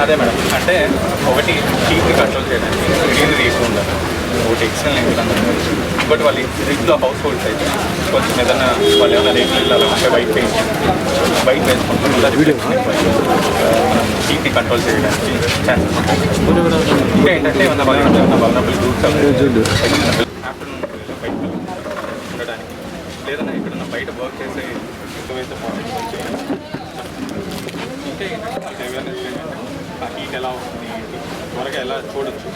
అదే మేడం. అంటే ఒకటి హీట్ని కంట్రోల్ చేయడానికి హీట్ని తీసుకుంటారు ఒకటి ఎక్స్టర్నల్ ఇన్కమ్ బట్ వాళ్ళు ఇంట్లో హౌస్ హోల్డ్స్ అయితే కొంచెం ఏదైనా వాళ్ళు ఏమైనా రేట్లు బయట వేయించి బయట వేసుకుంటాం అలా హీట్ని కంట్రోల్ చేయడానికి ఛాన్సెస్ ఇంకా ఏంటంటే ఏమన్నా వాళ్ళు వలనబుల్ గ్రూప్స్ ఆఫ్టర్నూన్ బయట ఉండడానికి. లేదన్నా ఎక్కడన్నా బయట వర్క్ చేసే ఎక్కువైతే మార్నింగ్ అవేర్నెస్ ఆ హీట్ ఎలా ఉంటుంది త్వరగా ఎలా చూడొచ్చు?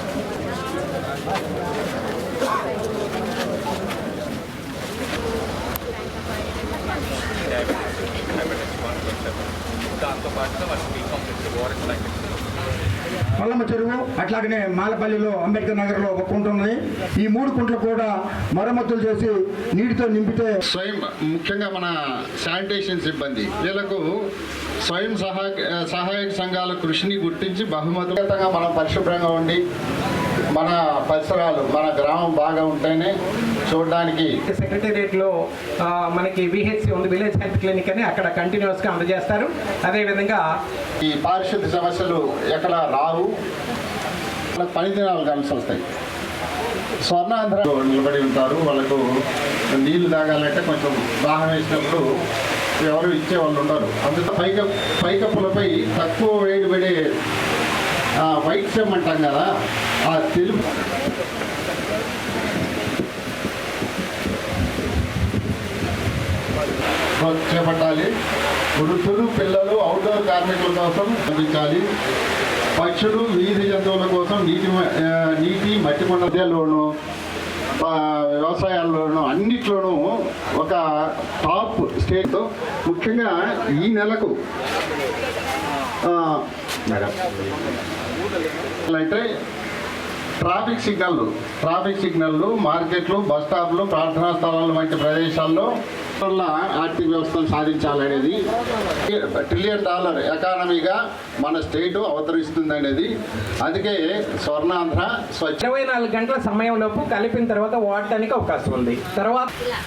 దాంతో పాటుగా వాళ్ళకి డీకాంప్లెక్స్ వారెంట్ ప్యాకెట్స్ పల్లమ్మ చెరువు అట్లాగనే మాలపల్లిలో అంబేద్కర్ నగర్లో ఒక కుంట ఉన్నది. ఈ మూడు కుంటలు కూడా మరమ్మతులు చేసి నీటితో నింపితే స్వయం ముఖ్యంగా మన శానిటేషన్ సిబ్బంది వీళ్ళకు స్వయం సహాయ సహాయక సంఘాల కృషిని గుర్తించి బహుమతులుగా మనం పరిశుభ్రంగా ఉండి మన పరిసరాలు మన గ్రామం బాగా ఉంటేనే చూడడానికి సెక్రటేరియట్లో మనకి విహెచ్సి ఉంది విలేజ్ హెల్త్ క్లినిక్ అని అక్కడ కంటిన్యూస్గా అందజేస్తారు. అదేవిధంగా ఈ పారిశుద్ధ్య సమస్యలు ఎక్కడ రావు. వాళ్ళకి పని దినాలు కలిసి వస్తాయి. స్వర్ణాంధ్ర నిలబడి ఉంటారు. వాళ్ళకు నీళ్ళు తాగాలంటే కొంచెం దాహం వేసినప్పుడు ఎవరు ఇచ్చే వాళ్ళు ఉండరు అందుకే పైక పైకప్పులపై తక్కువ వేడి పడే ఆ, అంటాం కదా ఆ తెలుపు చేపట్టాలి. వృద్ధులు పిల్లలు అవుట్డోర్ కార్మికుల కోసం పంపించాలి పక్షులు వీధి జంతువుల కోసం నీటి మ- నీటి మట్టి కొండలోను వ్యవసాయాల్లోనూ అన్నిట్లోనూ ఒక టాప్ స్టేట్ ముఖ్యంగా ఈ నెలకు. అయితే ట్రాఫిక్ సిగ్నల్లు ట్రాఫిక్ సిగ్నల్లు మార్కెట్లు బస్ స్టాప్లు ప్రార్థనా స్థలాలు వంటి ప్రదేశాల్లో ఆర్థిక వ్యవస్థను సాధించాలనేది ట్రిలియన్ డాలర్ ఎకానమీగా మన స్టేట్ అవతరిస్తుంది అనేది అందుకే స్వర్ణాంధ్ర స్వచ్ఛ ఇరవై నాలుగు గంటల సమయంలోపు కలిపిన తర్వాత వాడటానికి అవకాశం ఉంది. తర్వాత ఇలా.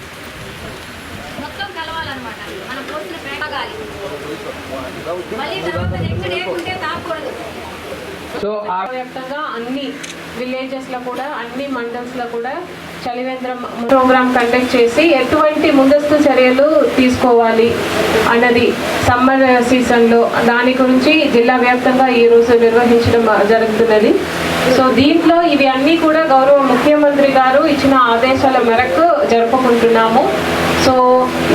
మొత్తం కలవాలన్నమాట. మనం పోసిన పేగాలి మళ్ళీ తర్వాత నెక్స్ట్ డే ఉంటే తాకూడదు. సో ఆ వ్యాప్తంగా అన్ని విలేజెస్లో కూడా అన్ని మండల్స్లో కూడా చలివేంద్రం ప్రోగ్రామ్ కండక్ట్ చేసి ఎటువంటి ముందస్తు చర్యలు తీసుకోవాలి అన్నది సమ్మర్ సీజన్లో దాని గురించి జిల్లా వ్యాప్తంగా ఈ రోజు నిర్వహించడం జరుగుతున్నది. సో దీంట్లో ఇవి అన్నీ కూడా గౌరవ ముఖ్యమంత్రి గారు ఇచ్చిన ఆదేశాల మేరకు జరుపుకుంటున్నాము. సో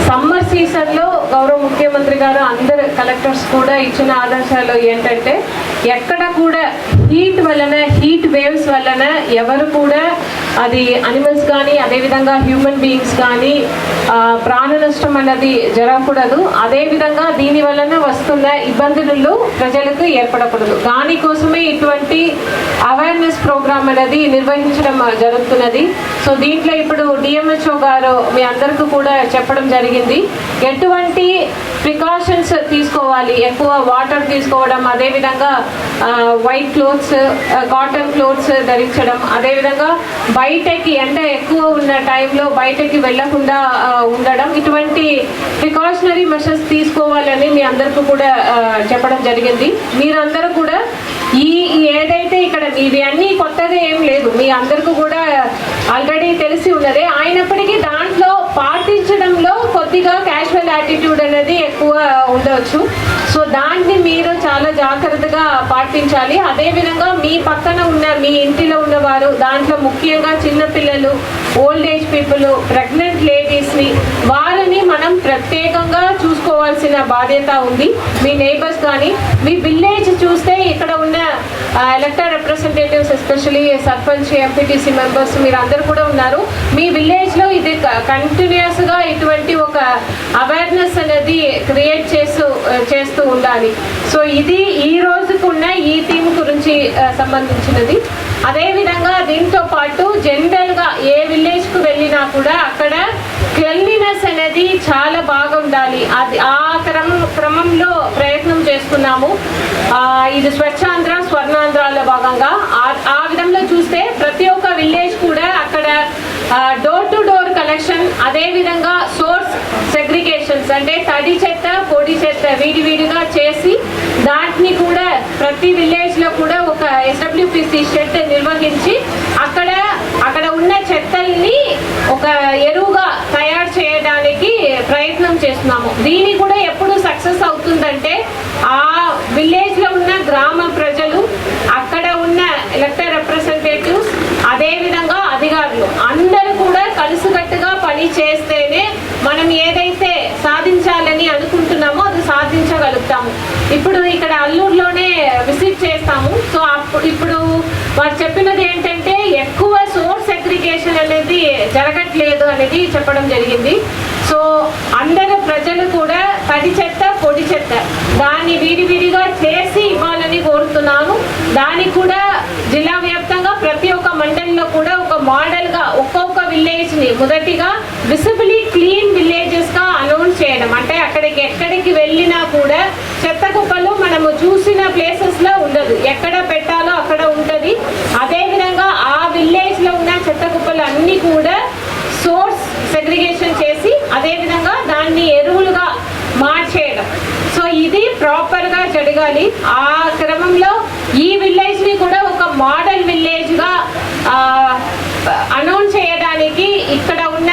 సమ్మర్ సీజన్లో గౌరవ ముఖ్యమంత్రి గారు అందరు కలెక్టర్స్ కూడా ఇచ్చిన ఆదేశాలు ఏంటంటే ఎక్కడ కూడా హీట్ వలన హీట్ వేవ్స్ వలన ఎవరు కూడా అది అనిమల్స్ కానీ అదేవిధంగా హ్యూమన్ బీయింగ్స్ కానీ ప్రాణ నష్టం అన్నది జరగకూడదు. అదేవిధంగా దీని వలన వస్తున్న ఇబ్బందులు ప్రజలకు ఏర్పడకూడదు. దానికోసమే ఇటువంటి అవేర్నెస్ ప్రోగ్రామ్ అనేది నిర్వహించడం జరుగుతున్నది. సో దీంట్లో ఇప్పుడు డిఎంహెచ్ఓ గారు మీ అందరికీ కూడా చెప్పడం జరిగింది. ఎటువంటి ప్రికాషన్స్ తీసుకోవాలి? ఎక్కువ వాటర్ తీసుకోవడం అదేవిధంగా వైట్ క్లోత్స్ కాటన్ క్లోత్స్ ధరించడం అదేవిధంగా బయటకి ఎండ ఎక్కువ ఉన్న టైంలో బయటకి వెళ్ళకుండా ఉండడం. ఇటువంటి ప్రికాషనరీ మెషర్స్ తీసుకోవాలని మీ అందరికీ కూడా చెప్పడం జరిగింది. మీరందరూ కూడా ఈ ఈ ఏదైతే ఇక్కడ ఇవి అన్నీ కొత్తగా ఏం లేదు. మీ అందరికీ కూడా ఆల్రెడీ తెలిసి ఉన్నదే. అయినప్పటికీ దాంట్లో పాటించడంలో కొద్దిగా క్యాజువల్ యాటిట్యూడ్ అనేది ఎక్కువ ఉండవచ్చు. సో దాన్ని మీరు చాలా జాగ్రత్తగా పాటించాలి. అదేవిధంగా మీ పక్కన ఉన్న మీ ఇంటిలో ఉన్నవారు దాంట్లో ముఖ్యంగా చిన్నపిల్లలు ఓల్డ్ ఏజ్ పీపుల్ ప్రెగ్నెంట్ లేడీస్ని వారిని మనం ప్రత్యేకంగా చూసుకోవాల్సిన బాధ్యత ఉంది. మీ నైబర్స్ కానీ మీ విలేజ్ చూస్తే ఇక్కడ ఉన్న elected representatives especially sarpanch MPTC members మీరు అందరు కూడా ఉన్నారు. మీ విలేజ్లో ఇది కంటిన్యూస్గా ఇటువంటి ఒక అవేర్నెస్ అనేది క్రియేట్ చేస్తూ చేస్తూ ఉండాలి. సో ఇది ఈ రోజుకున్న ఈ థీమ్ గురించి సంబంధించినది. అదేవిధంగా దీంతో పాటు జనరల్గా ఏ విలేజ్కు వెళ్ళినా కూడా అక్కడ క్లెన్లీనెస్ అనేది చాలా బాగుండాలి. అది ఆ క్రమ క్రమంలో ప్రయత్నం చేస్తున్నాము. ఇది స్వచ్ఛాంధ్ర స్వర్ణాంధ్రాలో భాగంగా. ఆ- ఆ విధంలో చూస్తే ప్రతి ఒక్క విలేజ్ కూడా అక్కడ డోర్ టు డోర్ కలెక్షన్ అదేవిధంగా సోర్స్ సెగ్రిగేషన్స్ అంటే తడి చెత్త పొడి చెత్త విడివిడిగా చేసి దాటిని కూడా ప్రతి విలేజ్లో కూడా ఒక ఎస్డబ్ల్యూపిసి షెడ్ నిర్వహించి అక్కడ అక్కడ ఉన్న చెత్తల్ని ఒక ఎరువుగా తయారు చేయడానికి ప్రయత్నం చేస్తున్నాము. దీని కూడా ఎప్పుడు సక్సెస్ అవుతుందంటే ఆ విలేజ్లో ఉన్న గ్రామ ప్రజలు అక్కడ ఉన్న ఎలక్టెడ్ రిప్రజెంటేటివ్స్ అదే విధంగా అధికారులు అందరూ కూడా కలిసికట్టుగా పని చేస్తేనే మనం ఏదైతే సాధించాలని అనుకుంటున్నామో అది సాధించగలుగుతాము. ఇప్పుడు ఇక్కడ అల్లూరులోనే విజిట్ చేస్తాము. సో అప్పుడు ఇప్పుడు వారు చెప్పినది ఏంటంటే ఎక్కువ సోర్స్ అగ్రిగేషన్ అనేది జరగట్లేదు అనేది చెప్పడం జరిగింది. అందరు ప్రజలు కూడా తడి చెత్త పొడి చెత్త. దాన్ని విడివిడిగా చేసి ఇవ్వాలని కోరుతున్నాను. దాన్ని కూడా జిల్లా వ్యాప్తంగా ప్రతి ఒక్క మండలిలో కూడా ఒక మోడల్గా ఒక్కొక్క విలేజ్ని మొదటిగా విసిబిలీ క్లీన్ విలేజెస్గా అనౌన్స్ చేయడం. అంటే అక్కడికి ఎక్కడికి వెళ్ళినా కూడా చెత్త కుప్పలు మనము చూసిన ప్లేసెస్లో ఉండదు ఎక్కడ పెట్టాలో అక్కడ ఉంటది అదే విధంగా ఆ విలేజ్లో ఉన్న చెత్త కుప్పలు అన్ని కూడా సోర్స్ సెగ్రిగేషన్ చేసి అదే విధంగా దాన్ని ఎరువులుగా మార్చేయడం సో ఇది ప్రాపర్గా జరగాలి ఆ క్రమంలో ఈ విలేజ్ని కూడా ఒక మోడల్ విలేజ్గా అనౌన్స్ చేయడానికి ఇక్కడ ఉన్న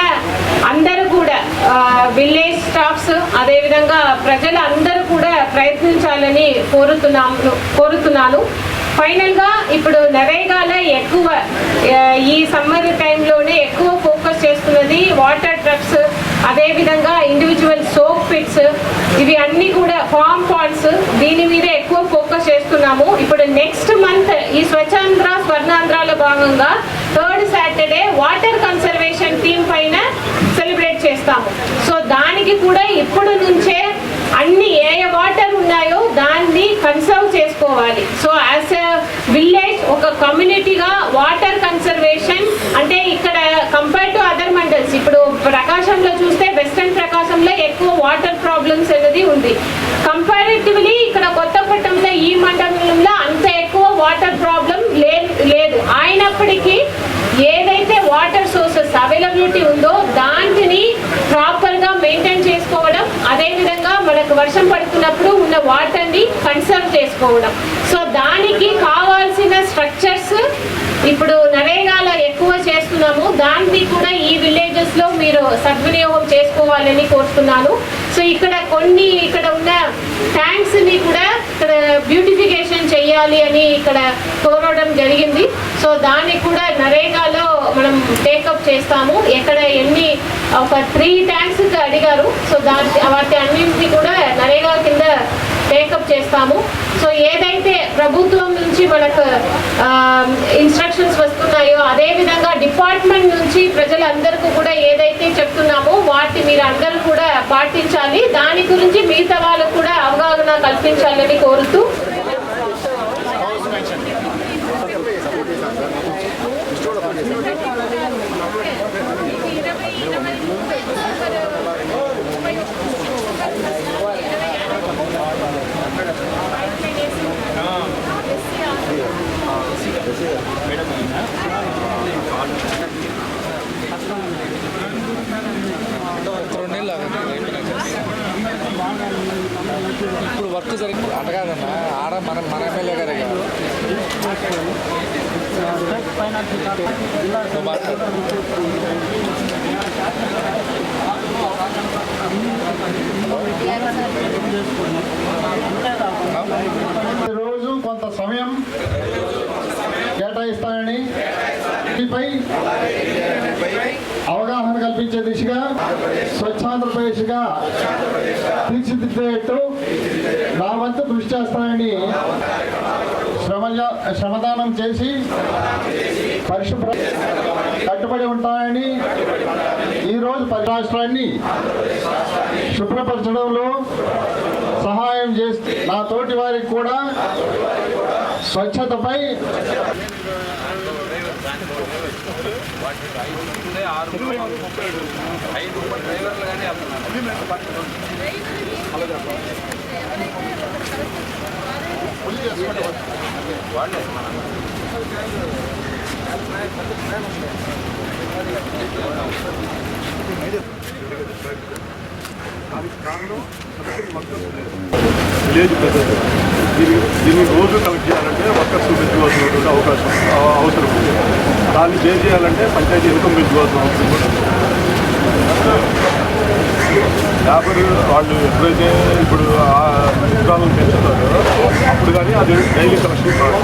అందరూ కూడా విలేజ్ స్టాఫ్స్ అదేవిధంగా ప్రజలు అందరూ కూడా ప్రయత్నించాలని కోరుతున్నాను కోరుతున్నాను. ఫైనల్గా ఇప్పుడు నరేగాలో ఎక్కువ ఈ సమ్మర్ టైంలోనే ఎక్కువ ఫోకస్ చేస్తున్నది వాటర్ ట్రక్స్ అదేవిధంగా ఇండివిజువల్ సోప్ పిట్స్ ఇవి అన్నీ కూడా ఫామ్ పాండ్స్ దీని మీదే చేసుకున్నాము ఇప్పుడు నెక్స్ట్ మంత్ ఈ స్వచ్ఛాంధ్ర స్వర్ణాంధ్రాలో భాగంగా third Saturday water conservation theme పైన సెలబ్రేట్ చేస్తాము. సో దానికి కూడా ఇప్పుడు నుంచే అన్ని ఏ ఏ వాటర్ ఉన్నాయో దాన్ని కన్సర్వ్ చేసుకోవాలి. సో యాజ్ ఎ విలేజ్ ఒక కమ్యూనిటీగా వాటర్ కన్సర్వేషన్ అంటే ఇక్కడ కంపేర్ టు అదర్ మండల్స్ ఇప్పుడు ప్రకాశంలో చూస్తే వెస్ట్రన్ ప్రకాశంలో ఎక్కువ వాటర్ ప్రాబ్లమ్స్ అనేది ఉంది. కంపారిటివ్లీ ఇక్కడ కొత్తపట్నంలో ఈ మండలంలో అంత ఎక్కువ వాటర్ ప్రాబ్లం లేదు. అయినప్పటికీ ఏదైతే వాటర్ సోర్సెస్ అవైలబిలిటీ ఉందో దాంటిని ప్రాపర్గా మెయింటైన్ చేసుకోవడం అదే విధంగా మనకు వర్షం పడుతున్నప్పుడు ఉన్న వాటర్ని కన్సర్వ్ చేసుకోవడం. సో దానికి కావాల్సిన స్ట్రక్చర్స్ ఇప్పుడు నరేగాలో ఎక్కువ చేస్తున్నాము. దాన్ని కూడా ఈ విలేజెస్లో మీరు సద్వినియోగం చేసుకోవాలని కోరుతున్నాను. సో ఇక్కడ కొన్ని ఇక్కడ ఉన్న ట్యాంక్స్ని కూడా ఇక్కడ బ్యూటిఫికేషన్ చేయాలి అని ఇక్కడ కోరడం జరిగింది. సో దానికి కూడా నరేగాలో మనం టేకప్ చేస్తాము. ఎక్కడ ఎన్ని ఒక త్రీ ట్యాంక్స్ అడిగారు. సో దాని వాటి అన్నింటినీ కూడా నరేగా కింద టేకప్ చేస్తాము. సో ఏదైతే ప్రభుత్వం నుంచి మనకు ఇన్స్ట్రక్షన్స్ వస్తున్నాయో అదే విధంగా డిపార్ట్మెంట్ నుంచి ప్రజలందరికీ కూడా ఏదైతే చెప్తున్నామో వాటి మీరు అందరూ కూడా పాటించాలి దాని గురించి మిగతా వాళ్ళకు కూడా అవగాహన కల్పించాలని కోరుతూ ఇప్పుడు వర్క్ జరిగింది. అంట ఆడ మన మన ఎమ్మెల్యే గారే కాదు. రోజు కొంత సమయం కేటాయిస్తానని దీనిపై అవగాహన కల్పించే దిశగా స్వచ్ఛాంధ్రప్రదేశ్గా తీర్చిదిద్దేట్టు వంతు శ్రమ శ్రమదానం చేసి పరిశుభ్ర కట్టుబడి ఉంటాయని ఈరోజు పరి రాష్ట్రాన్ని శుభ్రపరచడంలో సహాయం చేస్తే నా తోటి వారికి కూడా స్వచ్ఛతపై విలేజ్ ప్రజలు దీన్ని దీన్ని రోజు కలెక్ట్ చేయాలంటే వర్కర్స్ పెంచుకోవాల్సినటువంటి అవకాశం అవసరం ఉంది. దాన్ని చేయాలంటే పంచాయతీ ఇన్కమ్ పెంచుకోవాల్సిన అవసరం లేబర్ వాళ్ళు ఎప్పుడైతే ఇప్పుడు ఆ విగ్రహాలను పెంచుతారో అప్పుడు కానీ అది డైలీ కలెక్షన్ కాదు